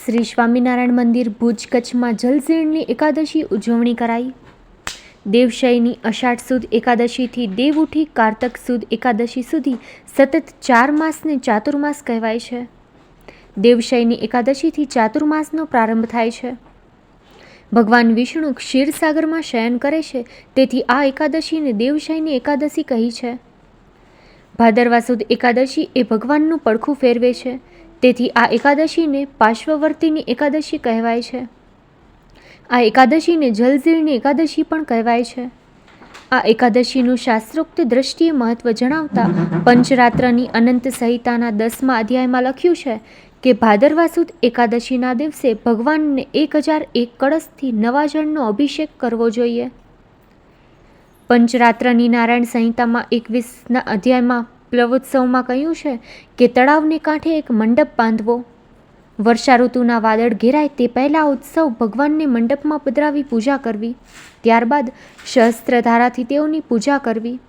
શ્રી સ્વામિનારાયણ મંદિર ભુજ કચ્છમાં જલઝીણની એકાદશી ઉજવણી કરાઈ. દેવશયની અષાઢ સુદ એકાદશીથી દેવ ઉઠી કારતક સુદ એકાદશી સુધી સતત ચાર માસને ચાતુર્માસ કહેવાય છે. દેવશયની એકાદશીથી ચાતુર્માસનો પ્રારંભ થાય છે. ભગવાન વિષ્ણુ ક્ષીરસાગરમાં શયન કરે છે, તેથી આ એકાદશીને દેવશયની એકાદશી કહી છે. ભાદરવા સુદ એકાદશી એ ભગવાનનું પડખું ફેરવે છે. તેથી આ એકાદશીને પાર્શ્વવર્તીની એકાદશી કહેવાય છે. આ એકાદશીને જલઝીરની એકાદશી પણ કહેવાય છે. આ એકાદશીનું શાસ્ત્રોક્ત દ્રષ્ટિએ મહત્વ જણાવતા પંચરાત્રની અનંત સંહિતાના દસમા અધ્યાયમાં લખ્યું છે કે ભાદરવા સુદ એકાદશીના દિવસે ભગવાનને એક હજાર એક કળશથી નવા જળનો અભિષેક કરવો જોઈએ. પંચરાત્રની નારાયણ સંહિતામાં એકવીસના અધ્યાયમાં પ્લવોત્સવમાં કહ્યું છે કે તળાવને કાંઠે એક મંડપ બાંધવો. વર્ષા ઋતુના વાદળ ઘેરાય તે પહેલાં ઉત્સવ ભગવાનને મંડપમાં પધરાવી પૂજા કરવી. ત્યારબાદ શસ્ત્રધારાથી તેઓની પૂજા કરવી.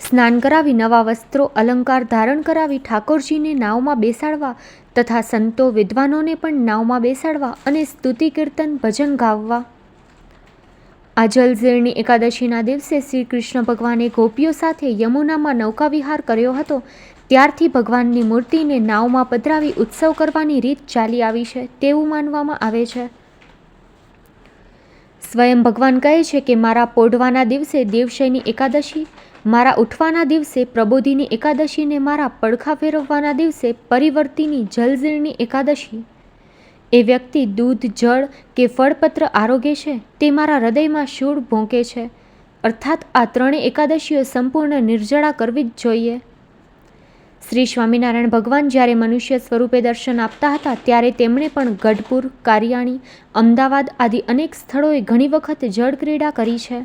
સ્નાન કરાવી નવા વસ્ત્રો અલંકાર ધારણ કરાવી ઠાકોરજીને નાવમાં બેસાડવા તથા સંતો વિદ્વાનોને પણ નાવમાં બેસાડવા અને સ્તુતિ કીર્તન ભજન ગાવવા. આ જલઝેરની એકાદશીના દિવસે શ્રી કૃષ્ણ ભગવાને ગોપીઓ સાથે યમુનામાં નૌકા વિહાર કર્યો હતો. ત્યારથી ભગવાનની મૂર્તિને નાવમાં પધરાવી ઉત્સવ કરવાની રીત ચાલી આવી છે તેવું માનવામાં આવે છે. સ્વયં ભગવાન કહે છે કે, મારા પોઢવાના દિવસે દેવશયની એકાદશી, મારા ઉઠવાના દિવસે પ્રબોધિની એકાદશીને મારા પડખા ફેરવવાના દિવસે પરિવર્તિની જલઝીરની એકાદશી એ વ્યક્તિ દૂધ, જળ કે ફળપત્ર આરોગે છે? તે મારા હૃદયમાં શૂળ ભોંકે છે. અર્થાત આ ત્રણેય એકાદશીઓ સંપૂર્ણ નિર્જળા કરવી જ જોઈએ. શ્રી સ્વામિનારાયણ ભગવાન જ્યારે મનુષ્ય સ્વરૂપે દર્શન આપતા હતા, ત્યારે તેમણે પણ ગઢપુર, કારિયાણી, અમદાવાદ આદિ અનેક સ્થળોએ ઘણી વખત જળક્રીડા કરી છે.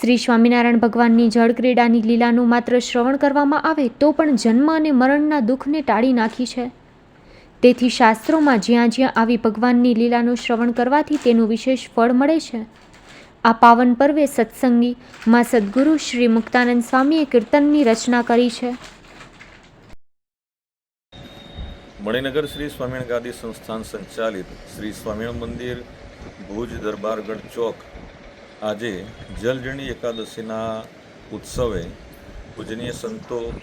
શ્રી સ્વામિનારાયણ ભગવાનની જળક્રીડાની લીલાનું માત્ર શ્રવણ કરવામાં આવે તો પણ જન્મ અને મરણના દુઃખને ટાળી નાખી છે. તેથી શાસ્ત્રોમાં જ્યાં જ્યાં આવી ભગવાનની લીલાનું શ્રવણ કરવાથી તેનું વિશેષ ફળ મળે છે. આ પાવન પર્વે સત્સંગી માં સદગુરુ શ્રી મુક્તાનંદ સ્વામીએ કીર્તનની રચના કરી છે. મણિનગર શ્રી સ્વામિનારાયણ ગાદી સંસ્થાન સંચાલિત શ્રી સ્વામિનારાયણ મંદિર, ભુજ દરબારગઢ ચોક. આજે જલજણી એકાદશીના ઉત્સવે પૂજનીય સંતો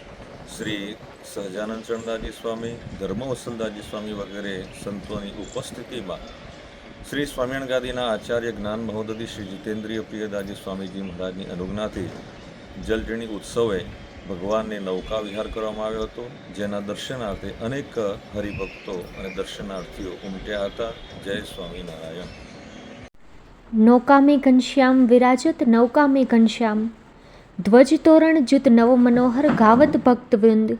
શ્રી સહજાનંદ ચરણદાસજી સ્વામી ધર્મવસલદાસજી સ્વામી વગેરે સંતોની ઉપસ્થિતિમાં શ્રી સ્વામિનારાયણ ગાદીના આચાર્ય જ્ઞાન મહોદધી શ્રી જીતેન્દ્રિય પ્રિયદાજી સ્વામીજી મહારાજની અનુજ્ઞાથી જલજણી ઉત્સવે ભગવાનને નૌકા વિહાર કરવામાં આવ્યો હતો, જેના દર્શનાર્થે અનેક હરિભક્તો અને દર્શનાર્થીઓ ઉમટ્યા હતા. જય સ્વામિનારાયણ. નૌકામે ઘનશ્યામ વિરાજત, નૌકામે ઘનશ્યામ. ધ્વજ તોરણ જુત નવ મનોહર ગાવત ભક્તવૃંદ.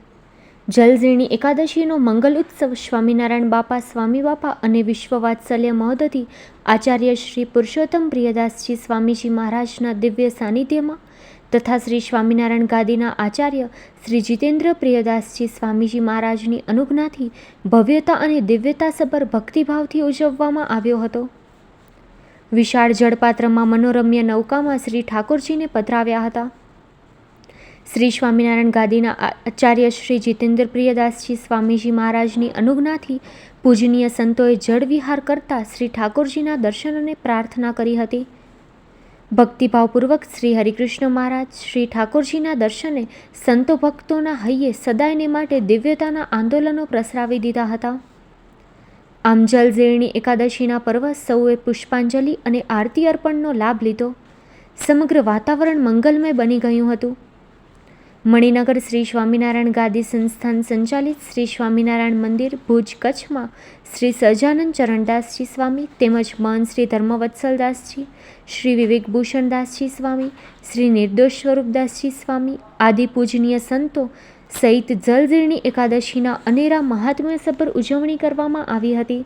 જલઝીણી એકાદશીનો મંગલ ઉત્સવ સ્વામિનારાયણ બાપા, સ્વામી બાપા અને વિશ્વવાત્સલ્ય મહોદથી આચાર્ય શ્રી પુરુષોત્તમ પ્રિયદાસજી સ્વામીજી મહારાજના દિવ્ય સાનિધ્યમાં તથા શ્રી સ્વામિનારાયણ ગાદીના આચાર્ય શ્રી જીતેન્દ્ર પ્રિયદાસજી સ્વામીજી મહારાજની અનુજ્ઞાથી ભવ્યતા અને દિવ્યતાસભર ભક્તિભાવથી ઉજવવામાં આવ્યો હતો. વિશાળ જળપાત્રમાં મનોરમ્ય નૌકામાં શ્રી ઠાકોરજીને પધરાવ્યા હતા. શ્રી સ્વામિનારાયણ ગાદીના આચાર્ય શ્રી જીતેન્દ્ર પ્રિયદાસજી સ્વામીજી મહારાજની અનુજ્ઞાથી પૂજનીય સંતોએ જળવિહાર કરતા શ્રી ઠાકોરજીના દર્શન અને પ્રાર્થના કરી હતી. ભક્તિભાવપૂર્વક શ્રી હરિકૃષ્ણ મહારાજ શ્રી ઠાકોરજીના દર્શને સંતો ભક્તોના હૈયે સદાયને માટે દિવ્યતાના આંદોલનો પ્રસરાવી દીધા હતા. આમ જલઝેરણી એકાદશીના પર્વ સૌએ પુષ્પાંજલિ અને આરતી અર્પણનો લાભ લીધો. સમગ્ર વાતાવરણ મંગલમય બની ગયું હતું. મણિનગર શ્રી સ્વામિનારાયણ ગાદી સંસ્થાન સંચાલિત શ્રી સ્વામિનારાયણ મંદિર, ભુજ કચ્છમાં શ્રી સહજાનંદ ચરણદાસજી સ્વામી તેમજ મહંત શ્રી ધર્મવત્સલદાસજી, શ્રી વિવેકભૂષણદાસજી સ્વામી, શ્રી નિર્દોષ સ્વરૂપદાસજી સ્વામી આદિ પૂજનીય સંતો સહિત જલઝીરણી એકાદશીના અનેરા મહાત્મ્યસભર ઉજવણી કરવામાં આવી હતી.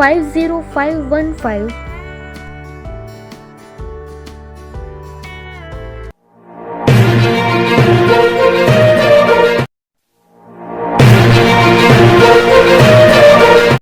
50515